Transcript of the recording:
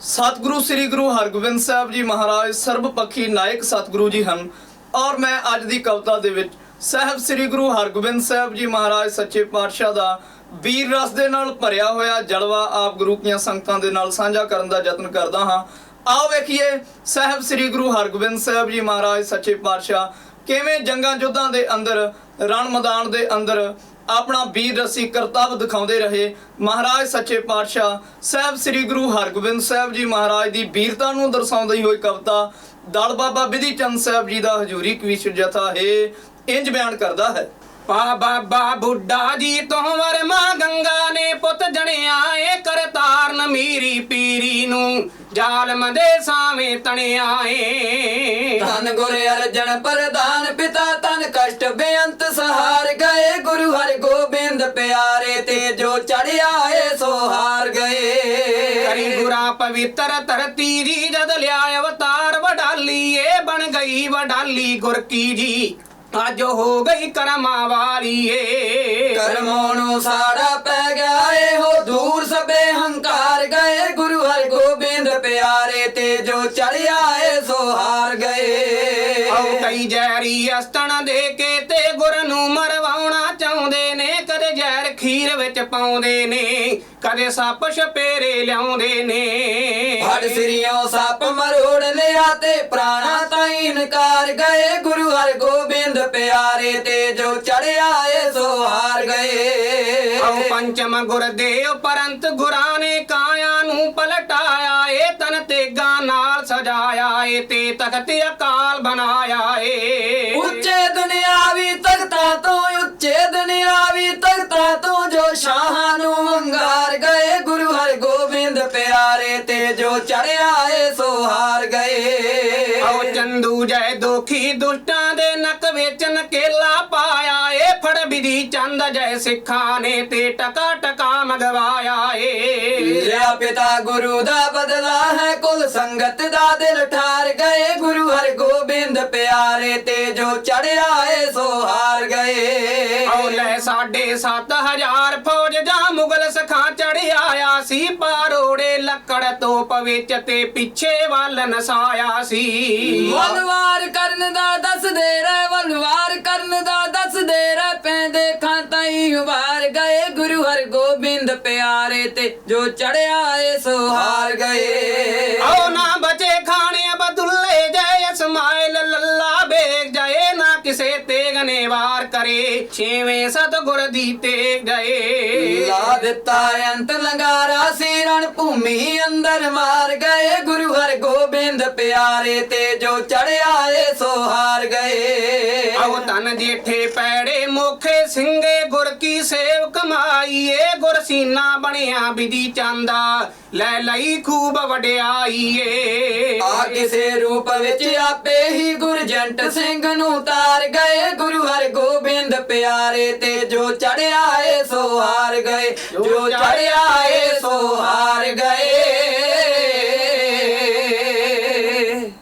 ਸਤਿਗੁਰੂ ਸ੍ਰੀ ਗੁਰੂ ਹਰਗੋਬਿੰਦ ਸਾਹਿਬ ਜੀ ਮਹਾਰਾਜ, ਸਰਬਪੱਖੀ ਨਾਇਕ ਸਤਿਗੁਰੂ ਜੀ ਹਨ। ਔਰ ਮੈਂ ਅੱਜ ਦੀ ਕਵਿਤਾ ਦੇ ਵਿੱਚ ਸਾਹਿਬ ਸ੍ਰੀ ਗੁਰੂ ਹਰਗੋਬਿੰਦ ਸਾਹਿਬ ਜੀ ਮਹਾਰਾਜ ਸੱਚੇ ਪਾਤਸ਼ਾਹ ਦਾ ਵੀਰ ਰਸ ਦੇ ਨਾਲ ਭਰਿਆ ਹੋਇਆ ਜਲਵਾ ਆਪ ਗੁਰੂ ਕੀਆਂ ਸੰਗਤਾਂ ਦੇ ਨਾਲ ਸਾਂਝਾ ਕਰਨ ਦਾ ਯਤਨ ਕਰਦਾ ਹਾਂ। ਆਓ ਵੇਖੀਏ ਸਾਹਿਬ ਸ੍ਰੀ ਗੁਰੂ ਹਰਗੋਬਿੰਦ ਸਾਹਿਬ ਜੀ ਮਹਾਰਾਜ, ਸੱਚੇ ਪਾਤਸ਼ਾਹ ਕਿਵੇਂ ਜੰਗਾਂ ਯੁੱਧਾਂ ਦੇ ਅੰਦਰ, ਰਣ ਮੈਦਾਨ ਦੇ ਅੰਦਰ ਆਪਣਾ ਵੀਰ ਰਸੀ ਕਰਤੱਵ ਦਿਖਾਉਂਦੇ ਰਹੇ। ਮਹਾਰਾਜ ਸੱਚੇ ਪਾਤਸ਼ਾਹ ਸਾਹਿਬ ਸ੍ਰੀ ਗੁਰੂ ਹਰਗੋਬਿੰਦ ਸਾਹਿਬ ਜੀ ਮਹਾਰਾਜ ਦੀ ਵੀਰਤਾ ਨੂੰ ਦਰਸਾਉਂਦੀ ਹੋਈ ਕਵਿਤਾ ਦਲ ਬਾਬਾ ਵਿਧੀ ਚੰਦ ਸਾਹਿਬ ਜੀ ਦਾ ਹਜੂਰੀ ਕਵੀਸ਼ਰ ਜਥਾ ਹੈ ਇੰਜ ਬਿਆਨ ਕਰਦਾ ਹੈ। ਪਾ ਬਾਬਾ ਬੁੱਢਾ ਜੀ ਤੋਂ ਵਰਮਾ ਗੰਗਾ ਨੇ ਪੁੱਤ ਜਣਿਆ ਏ ਕਰਤਾਰਨ ਮੀਰੀ ਪੀਰੀ ਨੂੰ। ਜ਼ਾਲਮ ਦੇ ਸਾਵੇਂ ਤਣਿਆ ਏ। ਧੰਨ ਗੁਰ ਅਰਜਨ ਪ੍ਰਦਾਨ ਪਿਤਾ ਤਨ ਕਸ਼ਟ ਬੇਅੰਤ ਸਹਾਰ ਪਵਿੱਤਰ ਧਰਤੀ ਜੀ ਜਦ ਲਿਆ ਅਵਤਾਰ ਵਡਾਲੀ ਏ ਬਣ ਗਈ ਵਡਾਲੀ ਗੁਰ ਕੀ ਜੀ। ਅੱਜ ਹੋ ਗਈ ਕਰਮਾਂ ਵਾਲੀ ਏ। ਕਰਮੋਂ ਨੂੰ ਸਾੜਾ ਪੈ ਗਿਆ ਇਹੋ ਦੂਰ ਸਭੇ ਹੰਕਾਰ ਗਏ। ਗੁਰੂ ਹਰਿ ਗੋਬਿੰਦ ਪਿਆਰੇ ਤੇ ਜੋ ਚੜਿਆ ਏ ਸੋ ਹਾਰ ਗਏ। ਆਉ ਕਈ ਜ਼ਹਿਰੀ ਅਸਤਣ ਦੇ ਕੇ ਤੇ ਗੁਰ ਨੂੰ ਮਰਵਾਉਣਾ ਪਾਉਂਦੇ ਨੇ ਕਦੇ ਸੱਪ ਛਪੇਰੇ ਲਿਆਉਂਦੇ ਨੇ। ਹੜ ਸਿਰਿਓਂ ਸੱਪ ਮਰੋੜ ਲਿਆ ਤੇ ਪ੍ਰਾਣਾ ਤਾਈ ਇਨਕਾਰ ਗਏ। ਗੁਰੂ ਹਰਿ ਗੋਬਿੰਦ ਪਿਆਰੇ ਤੇ ਜੋ ਚੜਿਆ ਏ ਸੋ ਹਾਰ ਗਏ। ਆਉ ਪੰਚਮ ਗੁਰ ਦੇ ਉਪਰੰਤ ਗੁਰਾਂ ਨੇ ਕਾਇਆ ਨੂੰ ਪਲਟਾਇਆ ਏ ਤਨ ਤੇਗਾ ਨਾਲ ਸਜਾਇਆ ਏ ਤੇ ਤਖਤ ਅਕਾਲ ਬਣਾਇਆ ਏ। ਉੱਚੇ ਦੁਨਿਆਵੀ ਜੋ ਚੜਿਆ ਏ ਸੋ ਹਾਰ ਗਏ। ਆਓ ਚੰਦੂ ਜੈ ਦੋਖੀ ਦੁਸ਼ਟਾਂ ਦੇ ਨੱਕ ਵਿੱਚ ਨਕੇਲਾ ਪਾਇਆ ਏ। ਫੜ ਵਿਧੀ ਚੰਦ ਜੈ ਸਿੱਖਾਂ ਨੇ ਤੇ ਟਕਾ ਟਕਾ ਮਗਵਾਇਆ ਏ। ਲਿਆ ਪਿਤਾ ਗੁਰੂ ਦਾ ਬਦਲਾ ਹੈ ਕੁਲ ਸੰਗਤ ਦਾ ਦਿਲ ਠਾਰ ਗਏ। ਗੁਰੂ ਹਰਿ ਗੋਬਿੰਦ ਪਿਆਰੇ ਤੇ ਜੋ ਚੜਿਆ ਏ ਸੋ ਹਾਰ ਗਏ। ਆਓ ਲੈ ਸਾਡੇ 7000 ਫੌਜ ਜਾਂ ਮੁਗਲ ਸਖਾਂ ਚੜਿਆ ਆ ਸੀ ਪਾਰੋੜੇ ਲੱਕੜ ਤੋਪ ਵਿੱਚ ਤੇ ਪਿੱਛੇ ਵੱਲ ਨਸਾਇਆ ਸੀ। ਵਲਵਾਰ ਕਰਨ ਦਾ ਦੱਸਦੇ ਰਹਿ ਵਲਵਾਰ ਕਰਨ ਦਾ ਦੱਸਦੇ ਰਹਿ। ਪੈਂਦੇ ਖਾਂ ਤਾਈ ਉਭਾਰ ਗਏ ਗੁਰੂ ਹਰਿ ਗੋਬਿੰਦ ਪਿਆਰੇ ਤੇ ਜੋ ਚੜਿਆ ਏ ਸੋ ਹਾਰ ਗਏ ਨਾ ਛੇਵੇਂ ਸਤਗੁਰ ਦੀ ਤੇਗ ਜਾਏ ਲਾ ਦਿੱਤਾ ਅੰਤ ਲੰਗਾਰਾ ਸੀ ਰਣ ਭੂਮੀ ਅੰਦਰ ਮਾਰ ਗਏ। ਗੁਰੂ ਹਰਿ ਗੋਬਿੰਦ ਪਿਆਰੇ ਤੇ ਜੋ ਚੜਿਆ ਏ ਸੋ ਹਾਰ ਗਏ। ਆਓ ਤਨ ਜੇਠੇ ਪੈੜੇ ਮੋਖੇ ਸਿੰਘੇ ਗੁਰ ਕੀ ਸੇਵ ਕਮਾਈਏ ਗੁਰ ਸੀਨਾ ਬਣਿਆ ਬਿਧੀ ਚੰਦਾ ਲੈ ਲਈ ਖੂਬ ਵਡਿਆਈਏ। ਆ ਕਿਸੇ ਰੂਪ ਵਿੱਚ ਆਪੇ ਹੀ ਗੁਰਜੰਟ ਸਿੰਘ ਨੂੰ ਤਾਰ ਗਏ। ਗੁਰੂ ਹਰਿ ਗੋਬਿੰਦ ਪਿਆਰੇ ਤੇ ਜੋ ਚੜਿਆ ਏ ਸੋ ਹਾਰ ਗਏ ਜੋ ਚੜਿਆ ਏ ਸੋ ਹਾਰ ਗਏ।